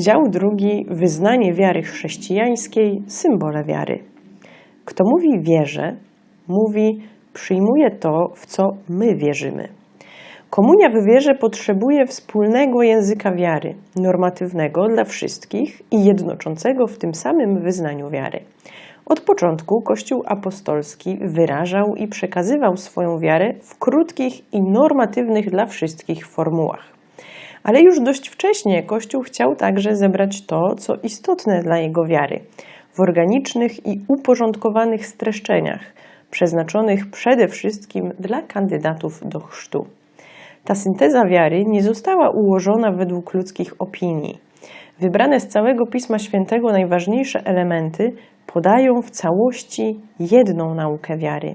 Dział drugi Wyznanie wiary chrześcijańskiej, symbole wiary. Kto mówi wierzę, mówi przyjmuje to, w co my wierzymy. Komunia w wierze potrzebuje wspólnego języka wiary, normatywnego dla wszystkich i jednoczącego w tym samym wyznaniu wiary. Od początku Kościół apostolski wyrażał i przekazywał swoją wiarę w krótkich i normatywnych dla wszystkich formułach. Ale już dość wcześnie Kościół chciał także zebrać to, co istotne dla jego wiary, w organicznych i uporządkowanych streszczeniach, przeznaczonych przede wszystkim dla kandydatów do chrztu. Ta synteza wiary nie została ułożona według ludzkich opinii. Wybrane z całego Pisma Świętego najważniejsze elementy podają w całości jedną naukę wiary.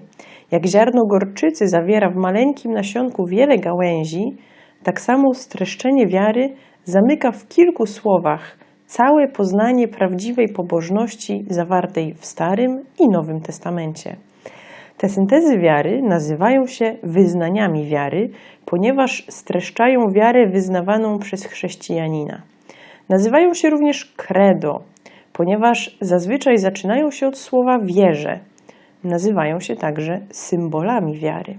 Jak ziarno gorczycy zawiera w maleńkim nasionku wiele gałęzi, tak samo streszczenie wiary zamyka w kilku słowach całe poznanie prawdziwej pobożności zawartej w Starym i Nowym Testamencie. Te syntezy wiary nazywają się wyznaniami wiary, ponieważ streszczają wiarę wyznawaną przez chrześcijanina. Nazywają się również credo, ponieważ zazwyczaj zaczynają się od słowa wierze. Nazywają się także symbolami wiary.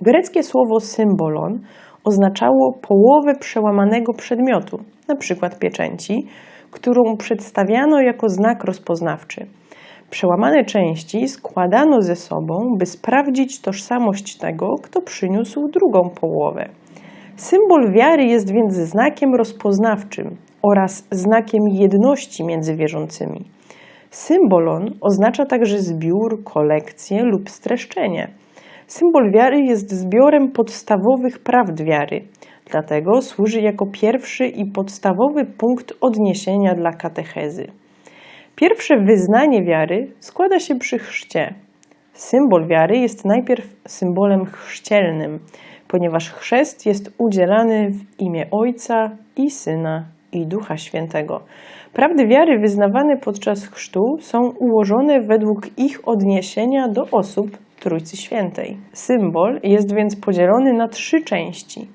Greckie słowo symbolon oznaczało połowę przełamanego przedmiotu, np. pieczęci, którą przedstawiano jako znak rozpoznawczy. Przełamane części składano ze sobą, by sprawdzić tożsamość tego, kto przyniósł drugą połowę. Symbol wiary jest więc znakiem rozpoznawczym oraz znakiem jedności między wierzącymi. Symbolon oznacza także zbiór, kolekcję lub streszczenie. Symbol wiary jest zbiorem podstawowych prawd wiary, dlatego służy jako pierwszy i podstawowy punkt odniesienia dla katechezy. Pierwsze wyznanie wiary składa się przy chrzcie. Symbol wiary jest najpierw symbolem chrzcielnym, ponieważ chrzest jest udzielany w imię Ojca i Syna i Ducha Świętego. Prawdy wiary wyznawane podczas chrztu są ułożone według ich odniesienia do osób Trójcy Świętej. Symbol jest więc podzielony na trzy części.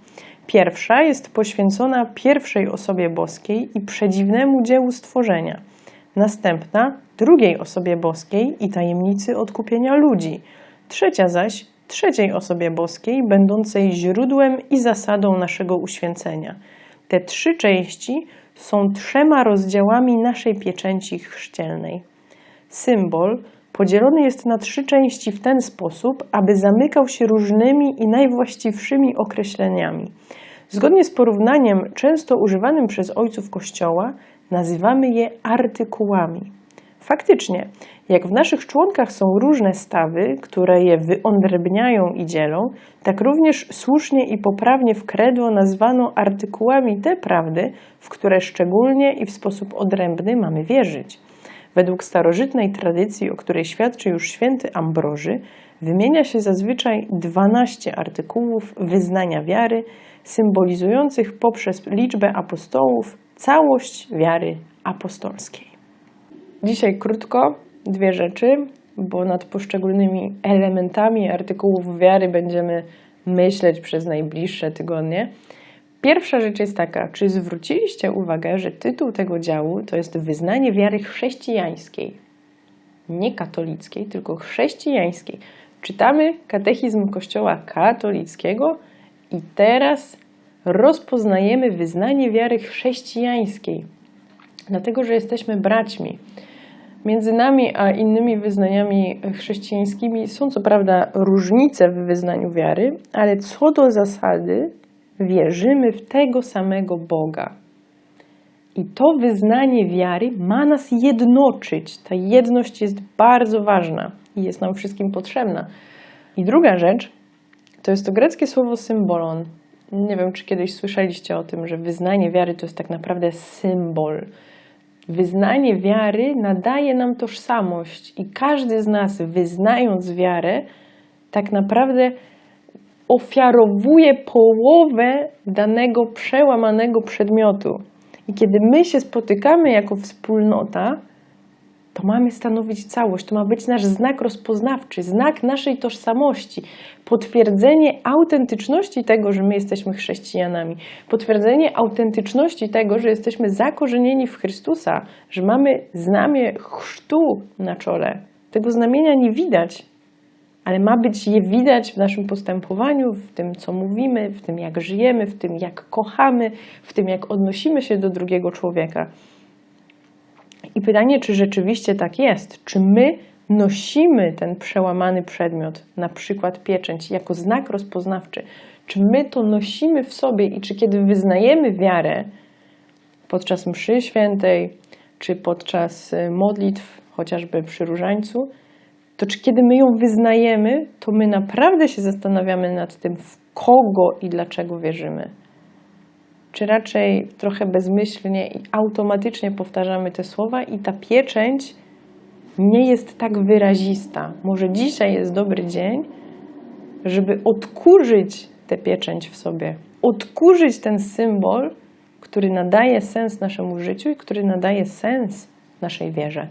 Pierwsza jest poświęcona pierwszej osobie boskiej i przedziwnemu dziełu stworzenia. Następna drugiej osobie boskiej i tajemnicy odkupienia ludzi. Trzecia zaś trzeciej osobie boskiej, będącej źródłem i zasadą naszego uświęcenia. Te trzy części są trzema rozdziałami naszej pieczęci chrzcielnej. Symbol podzielony jest na trzy części w ten sposób, aby zamykał się różnymi i najwłaściwszymi określeniami. Zgodnie z porównaniem często używanym przez ojców Kościoła, nazywamy je artykułami. Faktycznie, jak w naszych członkach są różne stawy, które je wyodrębniają i dzielą, tak również słusznie i poprawnie w credo nazwano artykułami te prawdy, w które szczególnie i w sposób odrębny mamy wierzyć. Według starożytnej tradycji, o której świadczy już święty Ambroży, wymienia się zazwyczaj 12 artykułów wyznania wiary, symbolizujących poprzez liczbę apostołów całość wiary apostolskiej. Dzisiaj krótko dwie rzeczy, bo nad poszczególnymi elementami artykułów wiary będziemy myśleć przez najbliższe tygodnie. Pierwsza rzecz jest taka, czy zwróciliście uwagę, że tytuł tego działu to jest wyznanie wiary chrześcijańskiej, nie katolickiej, tylko chrześcijańskiej. Czytamy katechizm Kościoła katolickiego i teraz rozpoznajemy wyznanie wiary chrześcijańskiej, dlatego że jesteśmy braćmi. Między nami a innymi wyznaniami chrześcijańskimi są co prawda różnice w wyznaniu wiary, ale co do zasady wierzymy w tego samego Boga. I to wyznanie wiary ma nas jednoczyć. Ta jedność jest bardzo ważna i jest nam wszystkim potrzebna. I druga rzecz to jest to greckie słowo symbolon. Nie wiem, czy kiedyś słyszeliście o tym, że wyznanie wiary to jest tak naprawdę symbol. Wyznanie wiary nadaje nam tożsamość, i każdy z nas, wyznając wiarę, tak naprawdę ofiarowuje połowę danego przełamanego przedmiotu. I kiedy my się spotykamy jako wspólnota, to mamy stanowić całość, to ma być nasz znak rozpoznawczy, znak naszej tożsamości, potwierdzenie autentyczności tego, że my jesteśmy chrześcijanami, potwierdzenie autentyczności tego, że jesteśmy zakorzenieni w Chrystusa, że mamy znamię chrztu na czole. Tego znamienia nie widać, ale ma być je widać w naszym postępowaniu, w tym, co mówimy, w tym, jak żyjemy, w tym, jak kochamy, w tym, jak odnosimy się do drugiego człowieka. I pytanie, czy rzeczywiście tak jest? Czy my nosimy ten przełamany przedmiot, na przykład pieczęć, jako znak rozpoznawczy? Czy my to nosimy w sobie i czy kiedy wyznajemy wiarę podczas mszy świętej, czy podczas y, modlitw, chociażby przy różańcu, to czy kiedy my ją wyznajemy, to my naprawdę się zastanawiamy nad tym, w kogo i dlaczego wierzymy? Czy raczej trochę bezmyślnie i automatycznie powtarzamy te słowa i ta pieczęć nie jest tak wyrazista? Może dzisiaj jest dobry dzień, żeby odkurzyć tę pieczęć w sobie, odkurzyć ten symbol, który nadaje sens naszemu życiu i który nadaje sens naszej wierze.